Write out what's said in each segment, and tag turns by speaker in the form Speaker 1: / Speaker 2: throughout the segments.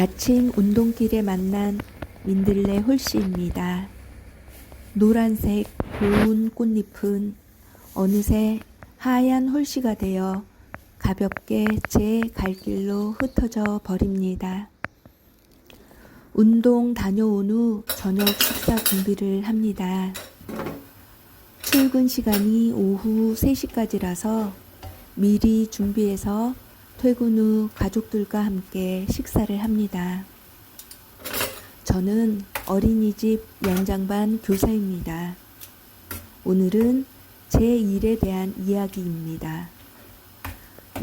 Speaker 1: 아침 운동길에 만난 민들레 홀씨입니다. 노란색 고운 꽃잎은 어느새 하얀 홀씨가 되어 가볍게 제 갈길로 흩어져 버립니다. 운동 다녀온 후 저녁 식사 준비를 합니다. 출근 시간이 오후 3시까지라서 미리 준비해서 퇴근 후 가족들과 함께 식사를 합니다. 저는 어린이집 연장반 교사입니다. 오늘은 제 일에 대한 이야기입니다.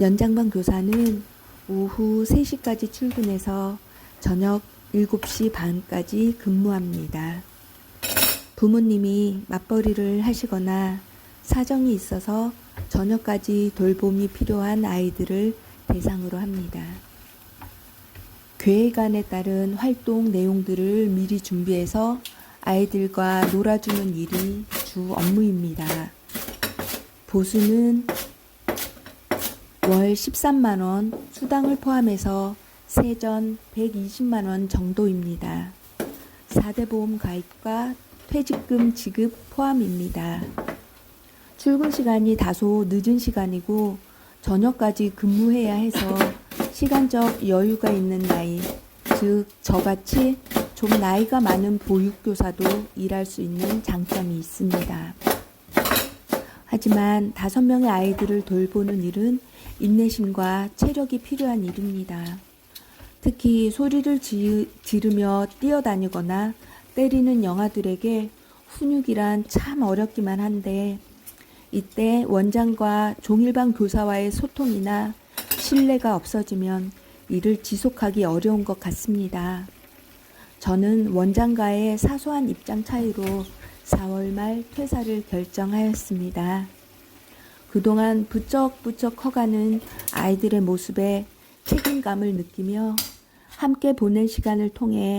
Speaker 1: 연장반 교사는 오후 3시까지 출근해서 저녁 7시 반까지 근무합니다. 부모님이 맞벌이를 하시거나 사정이 있어서 저녁까지 돌봄이 필요한 아이들을 대상으로 합니다. 계획안에 따른 활동 내용들을 미리 준비해서 아이들과 놀아주는 일이 주 업무입니다. 보수는 월 13만원, 수당을 포함해서 세전 120만원 정도입니다. 4대 보험 가입과 퇴직금 지급 포함입니다. 출근 시간이 다소 늦은 시간이고 저녁까지 근무해야 해서 시간적 여유가 있는 나이, 즉 저같이 좀 나이가 많은 보육교사도 일할 수 있는 장점이 있습니다. 하지만 다섯 명의 아이들을 돌보는 일은 인내심과 체력이 필요한 일입니다. 특히 소리를 지, 지르며 뛰어다니거나 때리는 영아들에게 훈육이란 참 어렵기만 한데 이때 원장과 종일반 교사와의 소통이나 신뢰가 없어지면 일을 지속하기 어려운 것 같습니다. 저는 원장과의 사소한 입장 차이로 4월 말 퇴사를 결정하였습니다. 그동안 부쩍부쩍 커가는 아이들의 모습에 책임감을 느끼며 함께 보낸 시간을 통해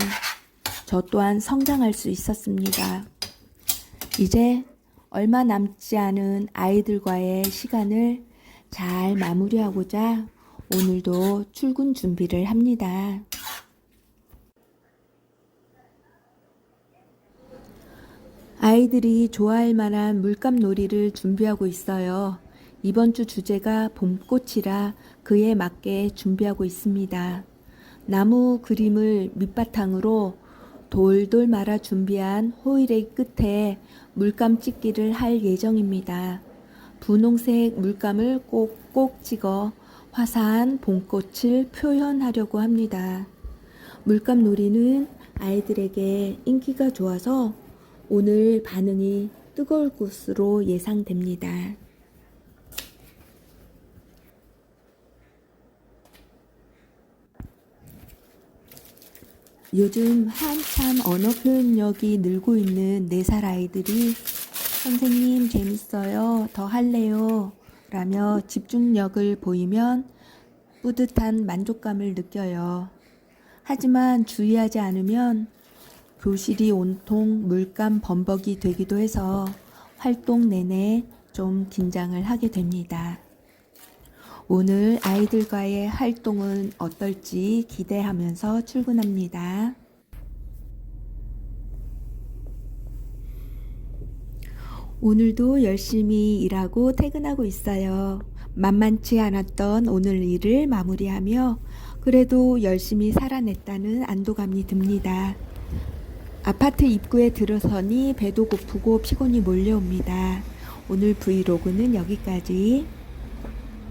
Speaker 1: 저 또한 성장할 수 있었습니다. 이제 얼마 남지 않은 아이들과의 시간을 잘 마무리하고자 오늘도 출근 준비를 합니다. 아이들이 좋아할 만한 물감 놀이를 준비하고 있어요. 이번 주 주제가 봄꽃이라 그에 맞게 준비하고 있습니다. 나무 그림을 밑바탕으로 돌돌 말아 준비한 호일의 끝에 물감 찍기를 할 예정입니다. 분홍색 물감을 꼭꼭 찍어 화사한 봄꽃을 표현하려고 합니다. 물감 놀이는 아이들에게 인기가 좋아서 오늘 반응이 뜨거울 것으로 예상됩니다. 요즘 한참 언어 표현력이 늘고 있는 4살 아이들이 선생님 재밌어요. 더 할래요. 라며 집중력을 보이면 뿌듯한 만족감을 느껴요. 하지만 주의하지 않으면 교실이 온통 물감 범벅이 되기도 해서 활동 내내 좀 긴장을 하게 됩니다. 오늘 아이들과의 활동은 어떨지 기대하면서 출근합니다. 오늘도 열심히 일하고 퇴근하고 있어요. 만만치 않았던 오늘 일을 마무리하며 그래도 열심히 살아냈다는 안도감이 듭니다. 아파트 입구에 들어서니 배도 고프고 피곤이 몰려옵니다. 오늘 브이로그는 여기까지.